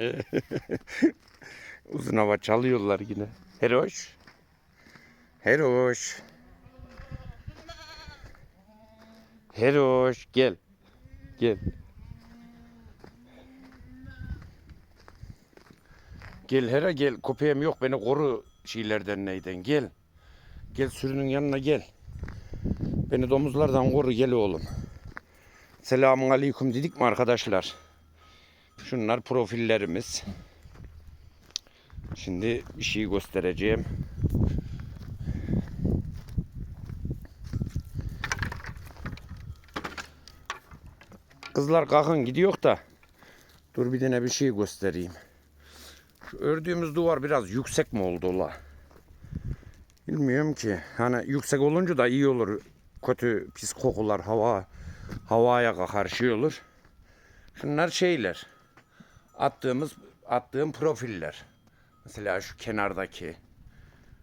Uzun hava çalıyorlar yine. Heroş. Heroş. Heroş gel. Gel. Gel Hera gel. Köpeğim yok beni koru şeylerden neyden gel. Gel sürünün yanına gel. Beni domuzlardan koru gel oğlum. Selamun aleyküm dedik mi arkadaşlar? Şunlar profillerimiz. Şimdi bir şey göstereceğim. Kızlar kalkın gidiyor da. Dur bir tane bir şey göstereyim. Şu ördüğümüz duvar biraz yüksek mi oldu ola? Bilmiyorum ki. Hani yüksek olunca da iyi olur. Kötü pis kokular hava havaya karşı olur. Şunlar şeyler. Attığımız attığım profiller. Mesela şu kenardaki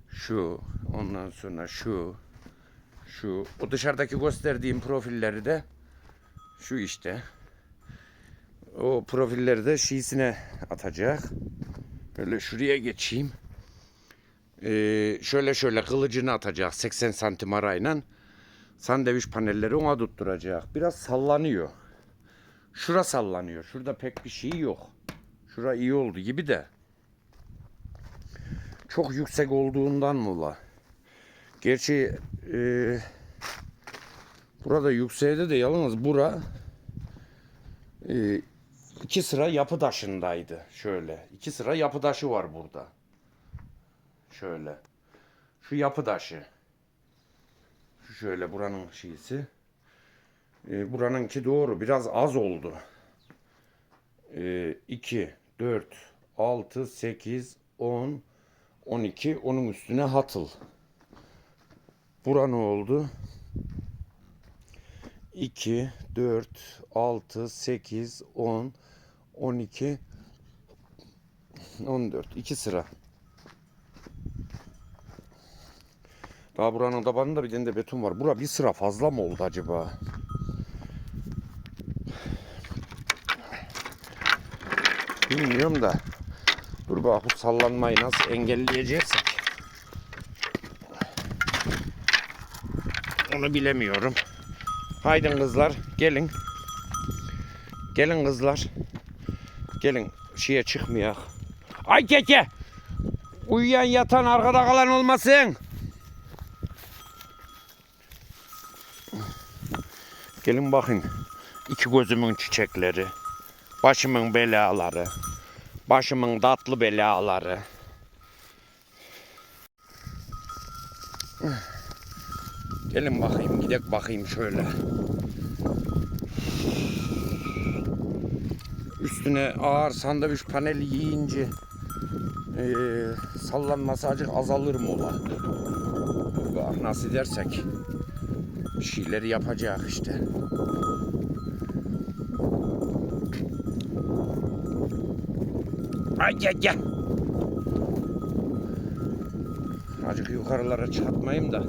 şu ondan sonra şu şu o dışarıdaki gösterdiğim profilleri de şu işte. O profilleri de şiisine atacak. Böyle şuraya geçeyim. Ee, şöyle şöyle kılıcını atacak 80 santim arayla. Sandviç panelleri ona tutturacak. Biraz sallanıyor. Şura sallanıyor. Şurada pek bir şey yok. Şura iyi oldu gibi de. Çok yüksek olduğundan mı la? Gerçi e, burada yükseğde de yalnız bura e, iki sıra yapı taşındaydı. Şöyle. iki sıra yapı taşı var burada. Şöyle. Şu yapı taşı. Şu şöyle buranın şeysi. E, buranınki doğru. Biraz az oldu. E, 2, 4, 6, 8, 10, 12. Onun üstüne hatıl. Bura ne oldu? 2, 4, 6, 8, 10, 12, 14. 2 sıra. Daha buranın tabanında bir tane de beton var. Bura bir sıra fazla mı oldu acaba? Bilmiyorum da. Dur bak bu sallanmayı nasıl engelleyeceksek. Onu bilemiyorum. Haydi kızlar gelin. Gelin kızlar. Gelin şeye çıkmayak. Ay keke. Uyuyan yatan arkada kalan olmasın. Gelin bakın. İki gözümün çiçekleri. Başımın belaları. Başımın tatlı belaları. Gelin bakayım, gidek bakayım şöyle. Üstüne ağır sandviç paneli yiyince eee sallanması azıcık azalır mı ola? Nasıl dersek bir şeyleri yapacak işte. Ay gel gel. Azıcık yukarılara çıkartmayayım da.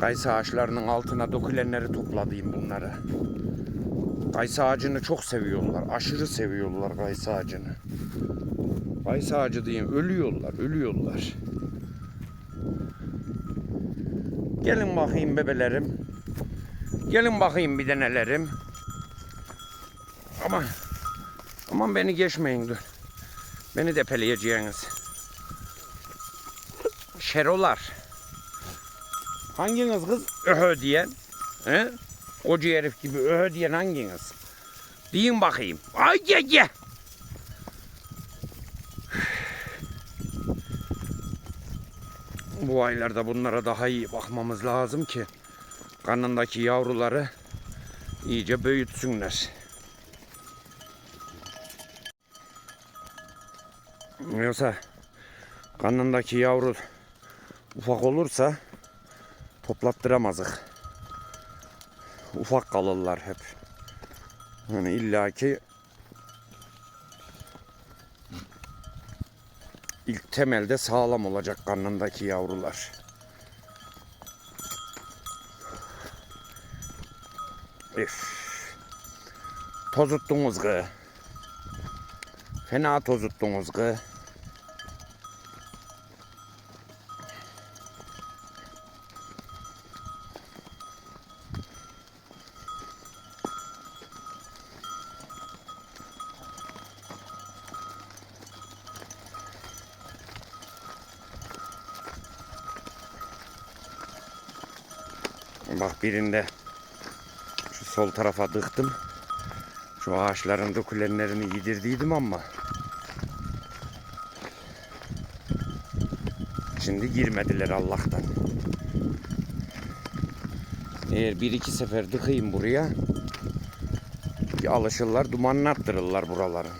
Kayısı ağaçlarının altına dökülenleri topladayım bunları. Kayısı ağacını çok seviyorlar. Aşırı seviyorlar kayısı ağacını. Kayısı ağacı diyeyim ölüyorlar, ölüyorlar. Gelin bakayım bebelerim. Gelin bakayım bir denelerim. Aman. Aman beni geçmeyin dur. Beni depeleyeceğiniz. Şerolar. Hanginiz kız öhö diyen? He? Koca herif gibi öhö diyen hanginiz? Deyin bakayım. Ay ye ye. Bu aylarda bunlara daha iyi bakmamız lazım ki karnındaki yavruları iyice büyütsünler. Yoksa karnındaki yavru ufak olursa toplattıramazık. Ufak kalırlar hep. Yani illaki ilk temelde sağlam olacak karnındaki yavrular. Üf. Tozuttunuz gı. Fena tozuttunuz kız. Birinde şu sol tarafa dıktım. Şu ağaçların dökülenlerini yedirdiydim ama Şimdi girmediler Allah'tan. Eğer bir iki sefer dıkayım buraya bir alışırlar dumanını arttırırlar buraların.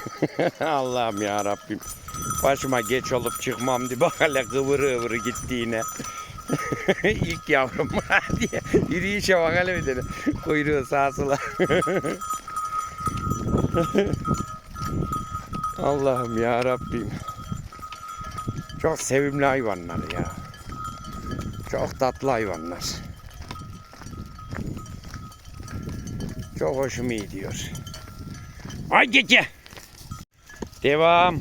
Allah'ım ya Rabbim. Başıma geç olup çıkmam diye bak hele kıvırı kıvırı gittiğine. İlk yavrum diye yürüyüşe bak hele bir tane. Kuyruğu sağa sola. Allah'ım ya Rabbim. Çok sevimli hayvanlar ya. Çok tatlı hayvanlar. Çok hoşuma gidiyor. Ay gece. Devam.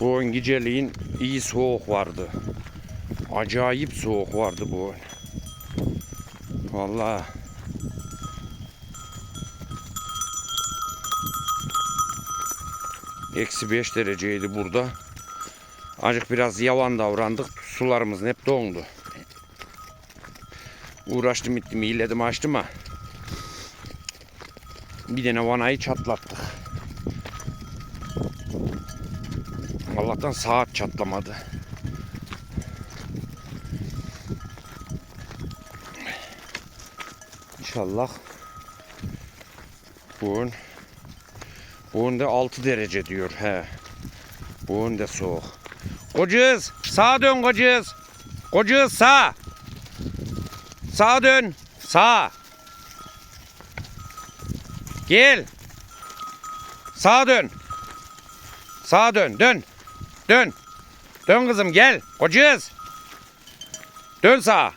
Bu ön geceliğin iyi soğuk vardı. Acayip soğuk vardı bu ön. Vallahi. Eksi 5 dereceydi burada. Ancak biraz yavan davrandık. Sularımız hep dondu. Uğraştım ettim, iyiledim açtım ha. Bir tane vanayı çatlattık. Allah'tan saat çatlamadı. İnşallah bugün bugün de 6 derece diyor he. Bugün de soğuk. Kocuz sağa dön kocuz. Kocuz sağ. Sağa dön. Sağ. Gel. Sağa dön. Sağa dön. Dön. Dön. Dön kızım gel. Kocuz. Dön sağa.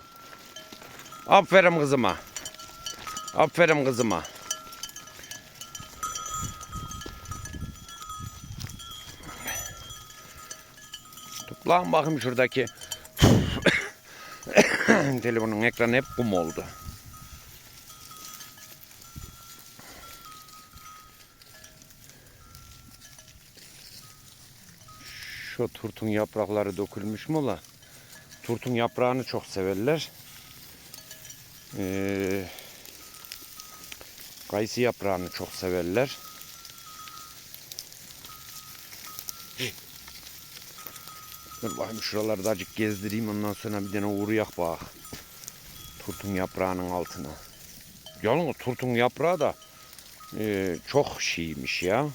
Aferin kızıma. Aferin kızıma. Lan bakayım şuradaki. Telefonun ekranı hep kum oldu. Şu turtun yaprakları dökülmüş mü ola? Turtun yaprağını çok severler. Ee, kayısı yaprağını çok severler. Dur bakayım şuraları da azıcık gezdireyim ondan sonra bir tane uğrayak bak. Turtun yaprağının altına. Yalnız turtun yaprağı da e, çok şeymiş ya.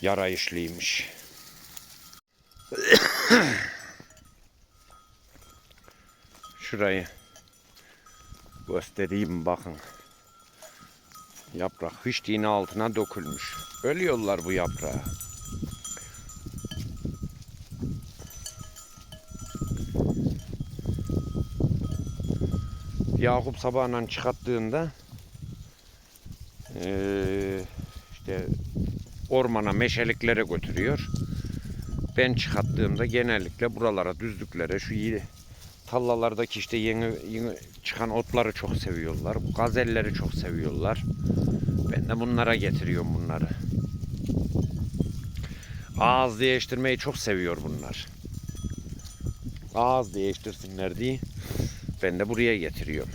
Yarayışlıymış. Şurayı göstereyim bakın. Yaprak hiç altına dökülmüş. Ölüyorlar bu yaprağı. Yakup sabahından çıkarttığında işte ormana meşeliklere götürüyor. Ben çıkarttığımda genellikle buralara, düzlüklere, şu iyi tallalardaki işte yeni, yeni çıkan otları çok seviyorlar. Bu gazelleri çok seviyorlar. Ben de bunlara getiriyorum bunları. Ağız değiştirmeyi çok seviyor bunlar. Ağız değiştirsinler diye ben de buraya getiriyorum.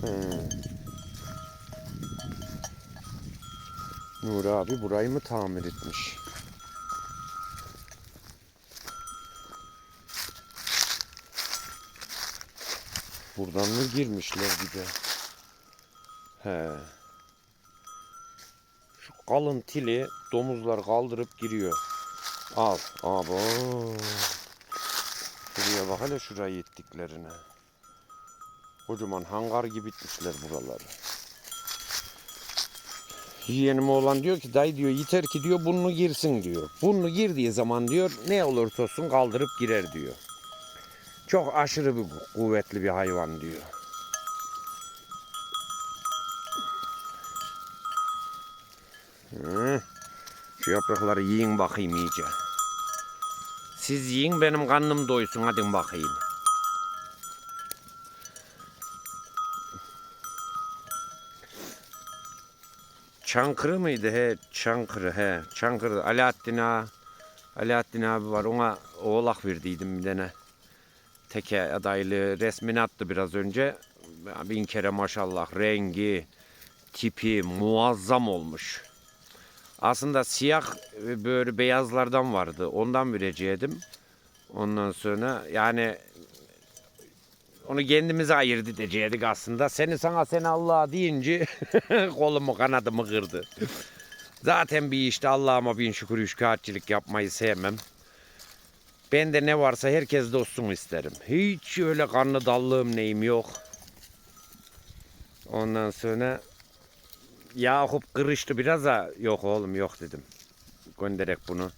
Hmm. Nur abi burayı mı tamir etmiş? Buradan mı girmişler bir de? He. Şu kalın tili domuzlar kaldırıp giriyor. Al. Abo. Şuraya bak hele şurayı ettiklerine. Kocaman hangar gibi etmişler buraları. Yeğenim oğlan diyor ki dayı diyor yeter ki diyor bunu girsin diyor. Bunu girdiği zaman diyor ne olursa olsun kaldırıp girer diyor. Çok aşırı bir kuvvetli bir hayvan diyor. Hı. Şu yaprakları yiyin bakayım iyice. Siz yiyin benim karnım doysun hadi bakayım. Çankırı mıydı he? Çankırı he. Çankırı. Alaaddin ağa. Alaaddin abi var. Ona oğlak verdiydim bir tane. Teke adaylı resmini attı biraz önce. Bin kere maşallah rengi, tipi muazzam olmuş. Aslında siyah böyle beyazlardan vardı. Ondan vereceğim. Ondan sonra yani onu kendimize ayırt edecektik aslında. Seni sana seni Allah deyince kolumu kanadımı kırdı. Zaten bir işte Allah'ıma bin şükür üçkağıtçılık yapmayı sevmem. Bende ne varsa herkes de olsun isterim. Hiç öyle kanlı dallığım neyim yok. Ondan sonra Yakup kırıştı biraz da yok oğlum yok dedim. Gönderek bunu.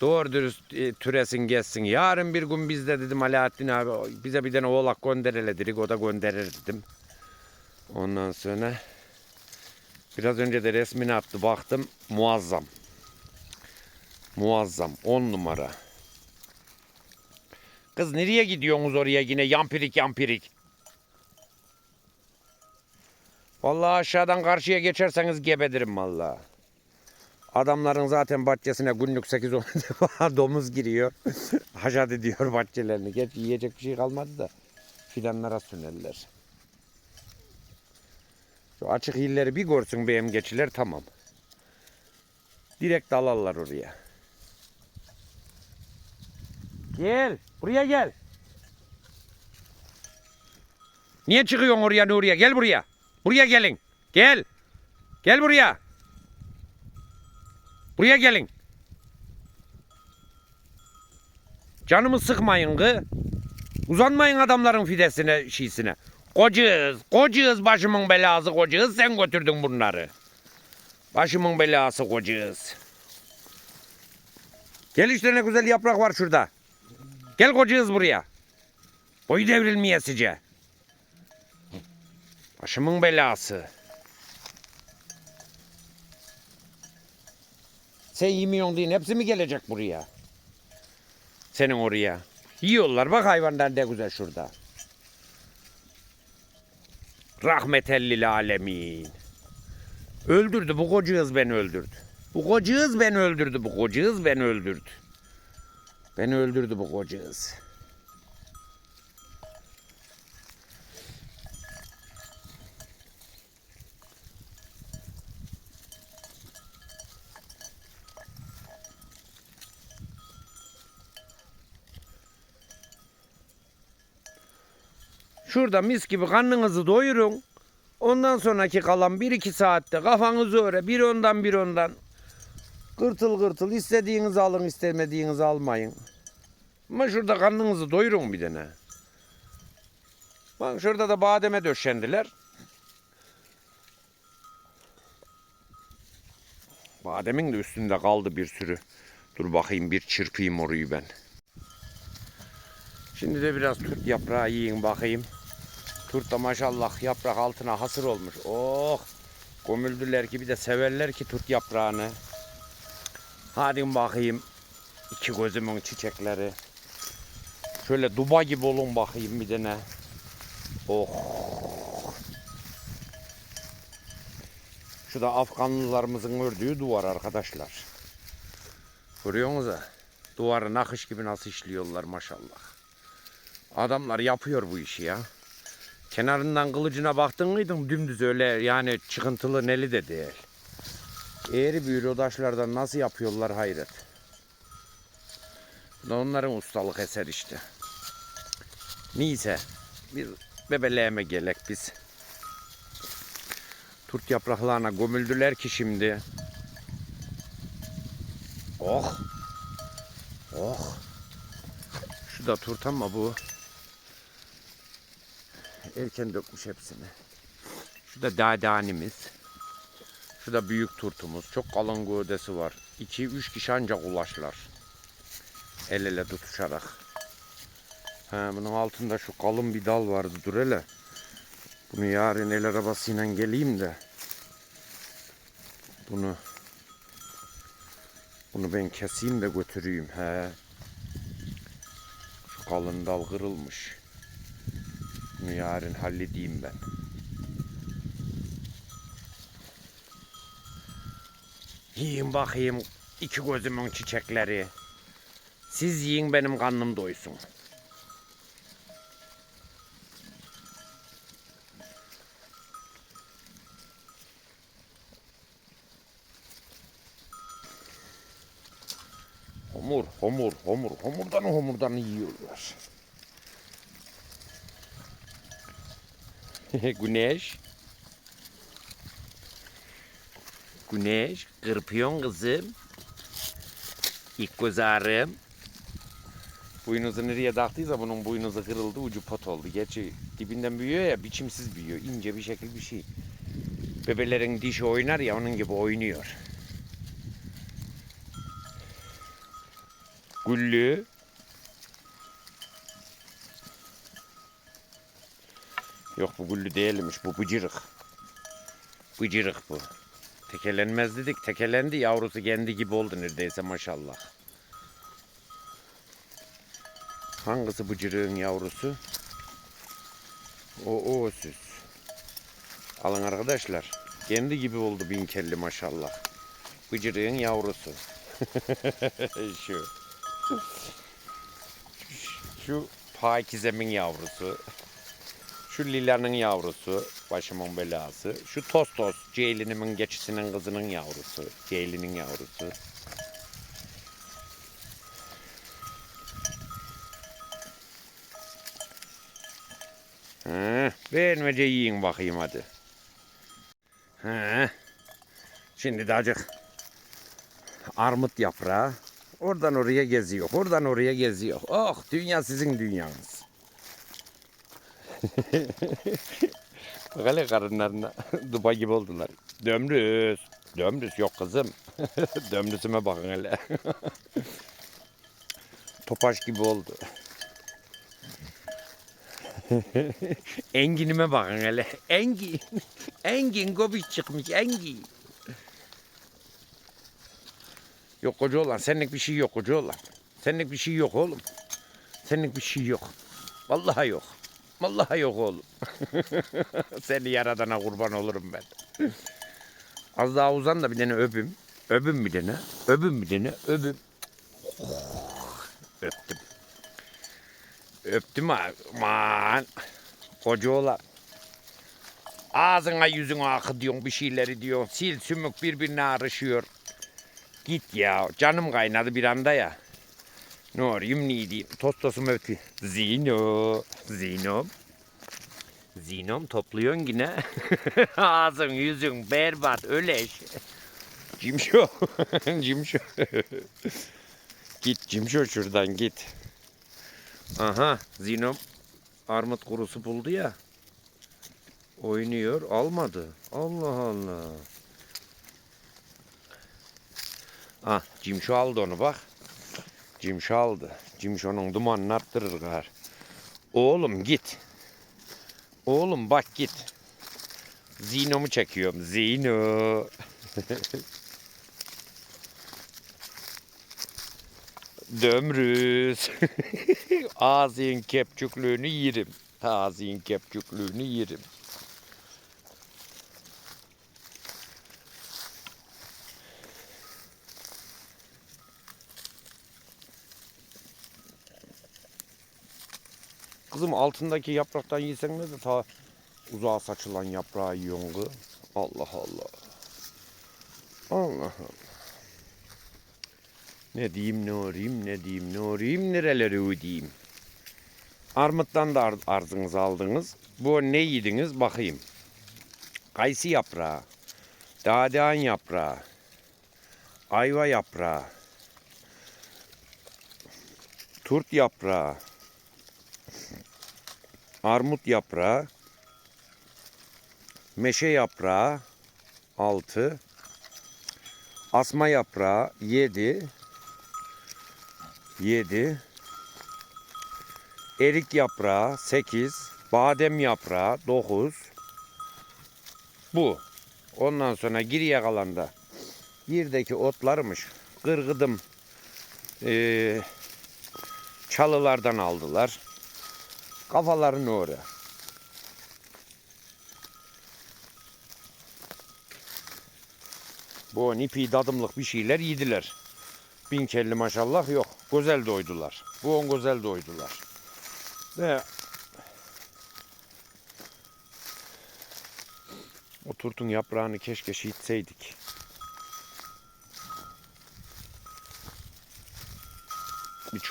Doğru dürüst e, türesin geçsin. Yarın bir gün biz de dedim Alaaddin abi bize bir tane oğlak gönderele dedik. O da gönderir dedim. Ondan sonra biraz önce de resmini attı baktım. Muazzam. Muazzam. On numara. Kız nereye gidiyorsunuz oraya yine yampirik yampirik? Vallahi aşağıdan karşıya geçerseniz gebedirim vallahi. Adamların zaten bahçesine günlük 8-10 defa domuz giriyor. Haşat ediyor bahçelerini. Geç yiyecek bir şey kalmadı da fidanlara sünerler. Şu açık illeri bir görsün benim geçiler tamam. Direkt dalarlar oraya. Gel. Buraya gel. Niye çıkıyorsun oraya Nuriye? Gel buraya. Buraya gelin. Gel. Gel buraya. Buraya gelin. Canımı sıkmayın kı. Uzanmayın adamların fidesine, şiisine. Kocağız, kocağız başımın belası kocağız. Sen götürdün bunları. Başımın belası kocağız. Gel işte ne güzel yaprak var şurada. Gel kocağız buraya. Boyu devrilmeyesice. Başımın belası. Sen yemiyorsun diye hepsi mi gelecek buraya? Senin oraya. Yiyorlar bak hayvanlar ne güzel şurada. Rahmetellil alemin. Öldürdü bu kocağız beni öldürdü. Bu kocağız beni öldürdü bu kocağız beni öldürdü. Beni öldürdü bu kocağız. Şurada mis gibi karnınızı doyurun. Ondan sonraki kalan 1-2 saatte kafanızı öre. Bir ondan bir ondan. Kırtıl kırtıl istediğinizi alın istemediğinizi almayın. Ama şurada karnınızı doyurun bir tane. Bak şurada da bademe döşendiler. Bademin de üstünde kaldı bir sürü. Dur bakayım bir çırpayım orayı ben. Şimdi de biraz tut yaprağı yiyin bakayım. Turt da maşallah yaprak altına hasır olmuş. Oh! Gömüldüler ki bir de severler ki tut yaprağını. Hadi bakayım. İki gözümün çiçekleri. Şöyle duba gibi olun bakayım bir tane. Oh! Şu da Afganlılarımızın ördüğü duvar arkadaşlar. Görüyor musunuz? Duvarı nakış gibi nasıl işliyorlar maşallah. Adamlar yapıyor bu işi ya. Kenarından kılıcına baktın mıydın dümdüz öyle yani çıkıntılı neli de değil. Eğri büğrü taşlardan nasıl yapıyorlar hayret. Bu da onların ustalık eser işte. Neyse bir bebeleğime gelek biz. Turt yapraklarına gömüldüler ki şimdi. Oh. Oh. Şu da turt ama bu. Erken dökmüş hepsini. Şu da dadanimiz. Şu da büyük turtumuz. Çok kalın gövdesi var. 2-3 kişi ancak ulaşlar. El ele tutuşarak. Ha, bunun altında şu kalın bir dal vardı. Dur hele. Bunu yarın el arabasıyla geleyim de. Bunu bunu ben keseyim de götüreyim. He. Şu kalın dal kırılmış. Bunu yarın halledeyim ben. Yiyin bakayım iki gözümün çiçekleri. Siz yiyin benim karnım doysun. Homur, homur, homur, homurdan homurdan yiyorlar. Güneş. Güneş, kırpıyorsun kızım. İlk göz ağrım. Boynuzu nereye taktıysa bunun boynuzu kırıldı, ucu pot oldu. Gerçi dibinden büyüyor ya, biçimsiz büyüyor. ince bir şekil bir şey. Bebelerin dişi oynar ya, onun gibi oynuyor. Güllü. Yok bu güllü değilmiş, bu bıcırık. Bıcırık bu. Tekelenmez dedik, tekelendi yavrusu kendi gibi oldu neredeyse maşallah. Hangisi bıcırığın yavrusu? O o süs. Alın arkadaşlar. Kendi gibi oldu bin kelli maşallah. Bıcırığın yavrusu. Şu. Şu Pakize'min yavrusu. Şu Lila'nın yavrusu. Başımın belası. Şu Tostos. Ceylinimin geçisinin kızının yavrusu. Ceylinin yavrusu. Ha, beğenmece yiyin bakayım hadi. Ha. Şimdi de acık armut yaprağı. Oradan oraya geziyor. Oradan oraya geziyor. Oh dünya sizin dünyanız. Bak hele karınlarına duba gibi oldular. Dömrüz. Dömrüz yok kızım. Dömrüzüme bakın hele. Topaş gibi oldu. Enginime bakın hele. Engin. Engin gobiş çıkmış. Engin. Yok koca olan senlik bir şey yok koca olan. Senlik bir şey yok oğlum. Senlik bir şey yok. Vallahi yok. Vallahi yok oğlum. Seni yaradana kurban olurum ben. Az daha uzan da bir tane öpüm. Öpüm bir tane. Öpüm bir tane. Öpüm. Öptüm. Öptüm ha. Aman. Koca olan. Ağzına yüzüne akı diyorsun bir şeyleri diyorsun. Sil sümük birbirine arışıyor. Git ya. Canım kaynadı bir anda ya. Ne diyeyim. Tostosum öptü. Zino. Zinom. Zinom topluyorsun yine. Ağzın yüzün berbat öleş. Cimşo. Cimşo. git Cimşo şuradan git. Aha Zinom armut kurusu buldu ya. Oynuyor almadı. Allah Allah. Ah Cimşo aldı onu bak. Cimşo aldı. Cimşo'nun dumanını arttırır gar. Oğlum git. Oğlum bak git. Zino'mu çekiyorum. Zino. Dömrüz. Ağzın kepçüklüğünü yerim. Ağzın kepçüklüğünü yerim. Kızım altındaki yapraktan yesen ne de ta Uzağa saçılan yaprağı yiyorsun kız. Allah Allah. Allah Allah. Ne diyeyim ne orayım ne diyeyim ne orayım nereleri ödeyeyim. Armuttan da ar- arzınızı aldınız. Bu ne yediniz bakayım. Kayısı yaprağı. Dadağan yaprağı. Ayva yaprağı. Turp yaprağı. Armut yaprağı. Meşe yaprağı. 6. Asma yaprağı 7. 7. Erik yaprağı 8. Badem yaprağı 9. Bu. Ondan sonra geriye kalan da yerdeki otlarmış. Kırgıdım eee, çalılardan aldılar. Kafalarını oraya. Bu ipi dadımlık bir şeyler yediler. Bin kelli maşallah yok. Güzel doydular. Bu on güzel doydular. Ve o turtun yaprağını keşke şiitseydik.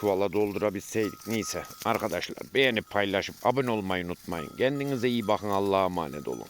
Çuvala doldurabilseydik. Neyse arkadaşlar beğenip paylaşıp abone olmayı unutmayın. Kendinize iyi bakın. Allah'a emanet olun.